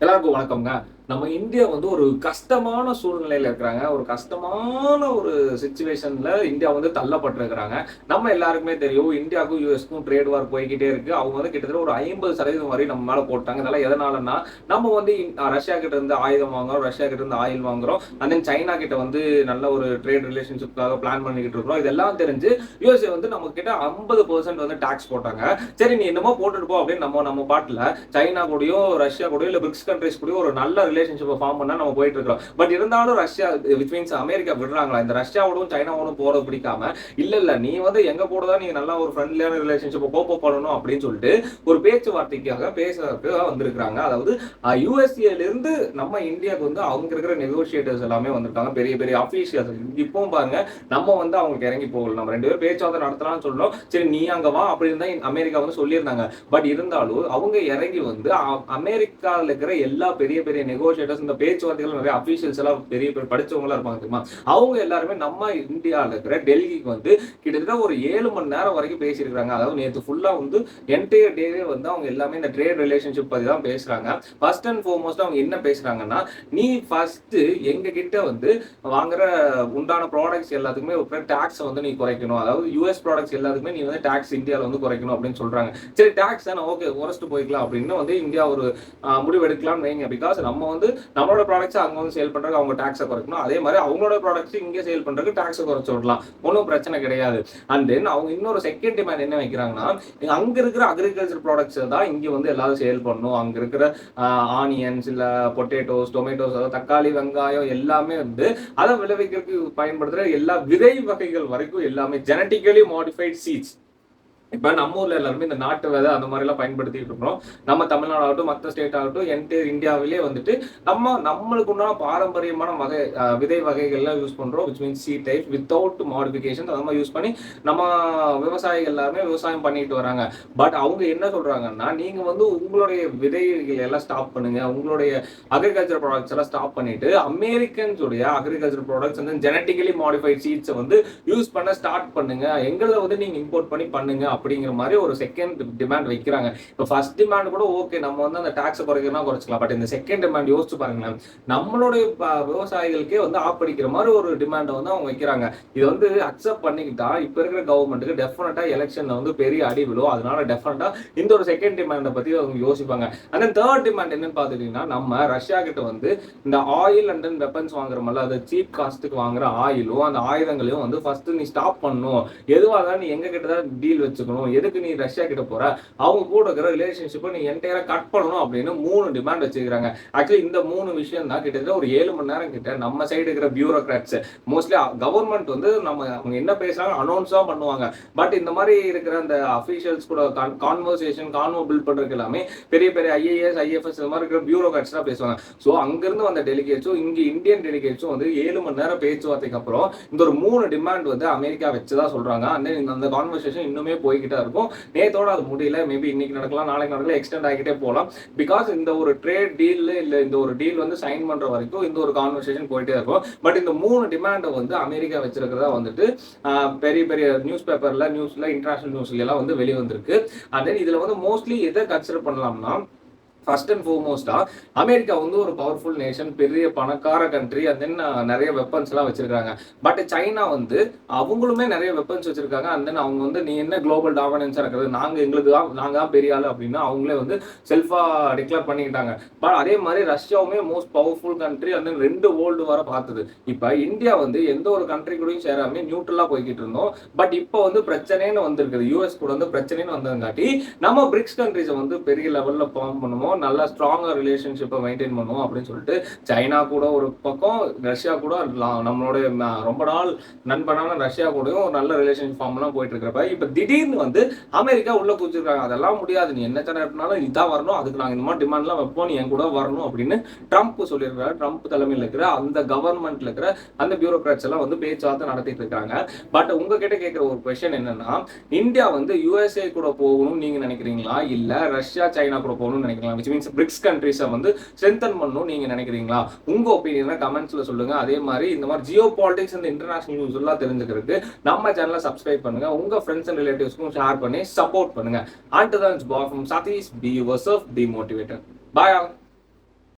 எல்லாருக்கும் வணக்கம்ங்க. நம்ம இந்தியா வந்து ஒரு கஷ்டமான சூழ்நிலையில இருக்கிறாங்க. ஒரு கஷ்டமான ஒரு சுச்சுவேஷன்ல இந்தியா வந்து தள்ளப்பட்டிருக்கிறாங்க. நம்ம எல்லாருக்குமே தெரியும் இந்தியாவுக்கும் யூஎஸ்க்கும் ட்ரேட் வார் போய்கிட்டே இருக்கு. அவங்க வந்து கிட்டத்தட்ட ஒரு ஐம்பது சதவீதம் வரை நம்ம மேல போட்டாங்க. இதெல்லாம் எதனாலன்னா நம்ம வந்து ரஷ்யா கிட்ட இருந்து ஆயுதம் வாங்குறோம் ரஷ்யா கிட்ட இருந்து ஆயில் வாங்குறோம். அண்ட் தென் சைனா கிட்ட வந்து நல்ல ஒரு ட்ரேட் ரிலேஷன்ஷிப்காக பிளான் பண்ணிக்கிட்டு இருக்கிறோம். இதெல்லாம் தெரிஞ்சு யூஎஸ்ஏ வந்து நம்ம கிட்ட ஐம்பது பர்சன்ட் வந்து டாக்ஸ் போட்டாங்க. சரி நீ என்னமோ போட்டுட்டு போ அப்படின்னு நம்ம நம்ம பாட்டுல சைனா கூடயோ ரஷ்யா கூடயோ இல்ல பிரிக்ஸ் கண்ட்ரிஸ் கூடயோ ஒரு நல்ல ரிலேஷன்ஷிப்பை ஃபார்ம் பண்ணா நம்ம போயிட்டு இருக்கோம் பட் இருந்தாலும் ரஷ்யா விச் மீன்ஸ் அமெரிக்கா விடுறாங்களா? இந்த ரஷ்யாவோடும் சைனாவோடும் போகிறது பிடிக்காம இல்ல இல்ல நீ வந்து எங்க போடுதா தான் நீ நல்லா ஒரு ஃப்ரெண்ட்லியான ரிலேஷன்ஷிப்பை கோப்ப பண்ணணும் அப்படின்னு சொல்லிட்டு ஒரு பேச்சுவார்த்தைக்காக பேசுறதுக்கு வந்திருக்கிறாங்க. அதாவது யூஎஸ்ஏலேருந்து நம்ம இந்தியாவுக்கு வந்து அவங்க இருக்கிற நெகோசியேட்டர்ஸ் எல்லாமே வந்திருக்காங்க. பெரிய பெரிய அஃபீஷியல்ஸ் இப்பவும் பாருங்க நம்ம வந்து அவங்களுக்கு இறங்கி போகல. நம்ம ரெண்டு பேரும் பேச்சுவார்த்தை நடத்தலாம்னு சொல்றோம். சரி நீ அங்க வா அப்படின்னு தான் அமெரிக்கா வந்து சொல்லியிருந்தாங்க. பட் இருந்தாலும் அவங்க இறங்கி வந்து அமெரிக்காவில் இருக்கிற எல்லா பெரிய பெரிய நெகோ நெகோசியேட்டர்ஸ் இந்த பேச்சுவார்த்தைகள் நிறைய அஃபீஷியல்ஸ் எல்லாம் பெரிய பெரிய படிச்சவங்களா இருப்பாங்க தெரியுமா? அவங்க எல்லாருமே நம்ம இந்தியாவில் இருக்கிற டெல்லிக்கு வந்து கிட்டத்தட்ட ஒரு ஏழு மணி நேரம் வரைக்கும் பேசியிருக்காங்க அதாவது நேற்று ஃபுல்லா வந்து என்டையர் டேவே வந்து அவங்க எல்லாமே இந்த ட்ரேட் ரிலேஷன்ஷிப் பத்தி தான் பேசுறாங்க. ஃபர்ஸ்ட் அண்ட் ஃபோர்மோஸ்ட் அவங்க என்ன பேசுறாங்கன்னா நீ ஃபஸ்ட்டு எங்க கிட்ட வந்து வாங்குற உண்டான ப்ராடக்ட்ஸ் எல்லாத்துக்குமே டாக்ஸ் வந்து நீ குறைக்கணும். அதாவது யூஎஸ் ப்ராடக்ட்ஸ் எல்லாத்துக்குமே நீ வந்து டாக்ஸ் இந்தியாவில் வந்து குறைக்கணும் அப்படின்னு சொல்றாங்க. சரி டாக்ஸ் தானே ஓகே குறைச்சிட்டு போய்க்கலாம் அப்படின்னு வந்து இந்தியா ஒரு முடிவு எடுக்கலாம்னு வைங்க. பிகாஸ் நம்ம வந்து நம்மளோட ப்ராடக்ட்ஸ் அங்க வந்து சேல் பண்றதுக்கு அவங்க டாக்ஸை குறைக்கணும். அதே மாதிரி அவங்களோட ப்ராடக்ட்ஸ் இங்கே சேல் பண்றதுக்கு டாக்ஸை குறைச்சி விடலாம். ஒன்றும் பிரச்சனை கிடையாது. அண்ட் தென் அவங்க இன்னொரு செகண்ட் டிமாண்ட் என்ன வைக்கிறாங்கன்னா அங்க இருக்கிற அக்ரிகல்ச்சர் ப்ராடக்ட்ஸை தான் இங்கே வந்து எல்லாரும் சேல் பண்ணணும். அங்க இருக்கிற ஆனியன்ஸ் இல்லை பொட்டேட்டோஸ் டொமேட்டோஸ் அதாவது தக்காளி வெங்காயம் எல்லாமே வந்து அதை விளைவிக்கிறதுக்கு பயன்படுத்துற எல்லா விதை வகைகள் வரைக்கும் எல்லாமே ஜெனட்டிக்கலி மாடிஃபைட் சீட்ஸ் இப்போ நம்ம ஊர்ல எல்லாருமே இந்த நாட்டு விதை அந்த மாதிரி எல்லாம் பயன்படுத்திட்டு இருக்கிறோம். நம்ம தமிழ்நாடு ஆகட்டும் மற்ற ஸ்டேட் ஆகட்டும் என்டையர் இந்தியாவிலே வந்துட்டு நம்ம நம்மளுக்கு உண்டான பாரம்பரியமான வகை விதை வகைகள்லாம் யூஸ் பண்றோம். Which means C type without modification அந்த மாதிரி யூஸ் பண்ணி நம்ம விவசாயிகள் எல்லாருமே விவசாயம் பண்ணிட்டு வராங்க. பட் அவங்க என்ன சொல்றாங்கன்னா நீங்க வந்து உங்களுடைய விதைகள் எல்லாம் ஸ்டாப் பண்ணுங்க. உங்களுடைய அக்ரிகல்ச்சர் ப்ராடக்ட்ஸ் எல்லாம் ஸ்டாப் பண்ணிட்டு அமெரிக்கன்ஸுடைய அக்ரிகல்ச்சர் ப்ராடக்ட்ஸ் வந்து ஜெனட்டிக்கலி மாடிஃபைட் சீட்ஸை வந்து யூஸ் பண்ண ஸ்டார்ட் பண்ணுங்க. எங்களை வந்து நீங்க இம்போர்ட் பண்ணி பண்ணுங்க. அப்படிங்கிற மாதிரி ஒரு செகண்ட் டிமாண்ட் வைக்கிறாங்க. இப்போ ஃபர்ஸ்ட் டிமாண்ட் கூட ஓகே நம்ம வந்து அந்த டாக்ஸ் குறைக்கிறனா குறைச்சிக்கலாம். பட் இந்த செகண்ட் டிமாண்ட் யோசிச்சு பாருங்களேன். நம்மளுடைய விவசாயிகளுக்கே வந்து ஆப்படிக்கிற மாதிரி ஒரு டிமாண்டை வந்து அவங்க வைக்கிறாங்க. இது வந்து அக்செப்ட் பண்ணிக்கிட்டா இப்ப இருக்கிற கவர்மெண்ட்டுக்கு டெஃபினட்டா எலெக்ஷன்ல வந்து பெரிய அடி விழும். அதனால டெஃபினட்டா இந்த ஒரு செகண்ட் டிமாண்டை பத்தி அவங்க யோசிப்பாங்க. அண்ட் தேர்ட் டிமாண்ட் என்னன்னு பாத்துட்டீங்கன்னா நம்ம ரஷ்யா கிட்ட வந்து இந்த ஆயில் அண்ட் தென் வெப்பன்ஸ் வாங்குறோம்ல அது சீப் காஸ்ட்டுக்கு வாங்குற ஆயிலும் அந்த ஆயுதங்களையும் வந்து ஃபர்ஸ்ட் நீ ஸ்டாப் பண்ணும் எதுவாக இருந்தாலும் நீ எங்க கிட்ட தான் டீல் வச்சுக்கணும். எதுக்கு நீ ரஷ்யா கிட்ட போற? அவங்க கூட இருக்கிற ரிலேஷன்ஷிப்பை நீ என்டையரா கட் பண்ணணும் அப்படின்னு மூணு டிமாண்ட் வச்சுக்கிறாங்க. ஆக்சுவலி இந்த மூணு விஷயம் தான் கிட்டத்தட்ட ஒரு ஏழு மணி நேரம் கிட்ட நம்ம சைடு இருக்கிற பியூரோக்ராட்ஸ் மோஸ்ட்லி கவர்மெண்ட் வந்து நம்ம அவங்க என்ன பேசுறாங்க அனௌன்ஸ் தான் பண்ணுவாங்க. பட் இந்த மாதிரி இருக்கிற அந்த அஃபீஷியல்ஸ் கூட கான்வர்சேஷன் கான்வோ பில்ட் பண்றதுக்கு எல்லாமே பெரிய பெரிய ஐஏஎஸ் ஐஎஃப்எஸ் இந்த மாதிரி இருக்கிற பியூரோக்ராட்ஸ் தான் பேசுவாங்க. ஸோ அங்கிருந்து வந்த டெலிகேட்ஸும் இங்கே இந்தியன் டெலிகேட்ஸும் வந்து ஏழு மணி நேரம் பேச்சுவார்த்தைக்கு அப்புறம் இந்த ஒரு மூணு டிமாண்ட் வந்து அமெரிக்கா வச்சு தான் சொல்றாங்க அந்த அந்த கான்வர்சேஷன் இன்னுமே போய் போய்கிட்டே இருக்கும். நேத்தோட அது முடியல. மேபி இன்னைக்கு நடக்கலாம் நாளைக்கு நடக்கலாம் எக்ஸ்டெண்ட் ஆகிட்டே போகலாம். பிகாஸ் இந்த ஒரு ட்ரேட் டீல் இல்ல இந்த ஒரு டீல் வந்து சைன் பண்ற வரைக்கும் இந்த ஒரு கான்வர்சேஷன் போயிட்டே இருக்கும். பட் இந்த மூணு டிமாண்டை வந்து அமெரிக்கா வச்சிருக்கிறதா வந்துட்டு பெரிய பெரிய நியூஸ் பேப்பர்ல நியூஸ்ல இன்டர்நேஷனல் நியூஸ்ல எல்லாம் வந்து வெளிவந்திருக்கு. அண்ட் தென் இதுல வந்து மோஸ்ட்லி எதை கன்சிடர் பண்ணலாம்னா ஃபர்ஸ்ட் அண்ட் ஃபோர்மோஸ்டா அமெரிக்கா வந்து ஒரு பவர்ஃபுல் நேஷன் பெரிய பணக்கார கண்ட்ரி அண்ட் தென் நிறைய வெப்பன்ஸ் எல்லாம் வச்சிருக்காங்க. பட் சைனா வந்து அவங்களுமே நிறைய வெப்பன்ஸ் வச்சிருக்காங்க. அண்ட் தென் அவங்க வந்து நீ என்ன குளோபல் டாமினன்ஸா இருக்கிறது? நாங்க எங்களுக்கு தான் நாங்க தான் பெரிய ஆளு அப்படின்னா அவங்களே வந்து செல்ஃபா டிக்ளேர் பண்ணிக்கிட்டாங்க. பட் அதே மாதிரி ரஷ்யாவுமே most powerful country and then ரெண்டு வேர்ல்டு வர பார்த்தது. இப்ப இந்தியா வந்து எந்த ஒரு கண்ட்ரி கூடயும் சேராம நியூட்ரலா போய்கிட்டு இருந்தோம். பட் இப்போ வந்து பிரச்சனைன்னு வந்திருக்குது. யூஎஸ் கூட வந்து பிரச்சனைன்னு வந்ததுங்காட்டி நம்ம பிரிக்ஸ் கண்ட்ரிஸை வந்து பெரிய லெவல்ல ஃபார்ம் பண்ணுவோம். நல்ல ஸ்ட்ராங்கா ரிலேஷன்ஷிப்பை மெயின்டைன் பண்ணுவோம் அப்படின்னு சொல்லிட்டு சைனா கூட ஒரு பக்கம் ரஷ்யா கூட நம்மளுடைய ரொம்ப நாள் நண்பனான ரஷ்யா கூடயும் ஒரு நல்ல ரிலேஷன் ஃபார்ம்லாம் போயிட்டு இருக்கிறப்ப இப்போ திடீர்னு வந்து அமெரிக்கா உள்ள குதிச்சிருக்காங்க. அதெல்லாம் முடியாது. நீ என்ன சேனல் பண்ணாலும் இதான் வரணும். அதுக்கு நாங்கள் இந்த மாதிரி டிமாண்ட்லாம் வைப்போம். நீ என் கூட வரணும் அப்படின்னு ட்ரம்ப் சொல்லியிருக்காரு. ட்ரம்ப் தலைமையில் இருக்கிற அந்த கவர்மெண்ட்ல இருக்கிற அந்த பியூரோக்ராட்ஸ் எல்லாம் வந்து பேச்சுவார்த்தை நடத்திட்டு இருக்காங்க. பட் உங்ககிட்ட கேட்குற ஒரு கொஸ்டின் என்னன்னா இந்தியா வந்து யுஎஸ்ஏ கூட போகணும்னு நீங்க நினைக்கிறீங்களா? இல்ல ரஷ்யா சைனா கூட போகணும்னு நினைக்கலாம் விச் மீன்ஸ் பிரிக்ஸ் கண்ட்ரிஸை வந்து ஸ்ட்ரென்தன் பண்ணணும் நீங்க நினைக்கிறீங்களா? உங்க ஒப்பீனியனை கமெண்ட்ஸ்ல சொல்லுங்க. அதே மாதிரி இந்த மாதிரி ஜியோ பாலிடிக்ஸ் இந்த இன்டர்நேஷனல் நியூஸ் எல்லாம் தெரிஞ்சுக்கிறதுக்கு நம்ம சேனலை சப்ஸ்கிரைப் பண்ணுங்க. உங்க ஃப்ரெண்ட்ஸ் அண்ட் ரிலேட்டிவ்ஸ்க்கும் ஷேர் பண்ணி சப்போர்ட் பண்ணுங்க. ஆண்ட் தான் Sathish be yourself demotivator bye all